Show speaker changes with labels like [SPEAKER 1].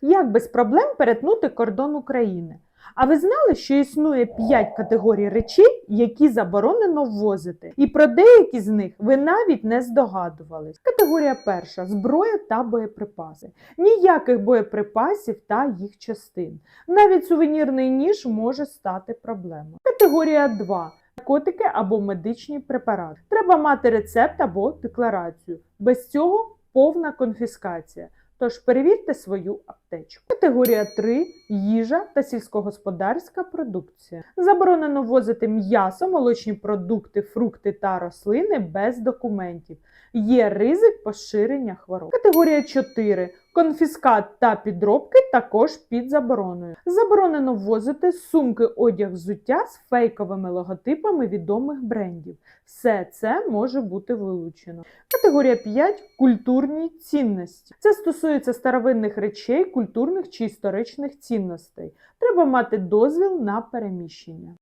[SPEAKER 1] Як без проблем перетнути кордон України? А ви знали, що існує 5 категорій речей, які заборонено ввозити? І про деякі з них ви навіть не здогадувались. Категорія перша зброя та боєприпаси. Ніяких боєприпасів та їх частин. Навіть сувенірний ніж може стати проблемою. Категорія 2 наркотики або медичні препарати. Треба мати рецепт або декларацію. Без цього повна конфіскація. Тож перевірте свою аптечку. Категорія 3 їжа та сільськогосподарська продукція. Заборонено ввозити м'ясо, молочні продукти, фрукти та рослини без документів. Є ризик поширення хвороб. Категорія 4 конфіскат та підробки також під забороною. Заборонено ввозити сумки, одяг, взуття з фейковими логотипами відомих брендів. Все це може бути вилучено. Категорія 5 культурні цінності. Це стосується старовинних речей, культурних чи історичних цінностей. Треба мати дозвіл на переміщення.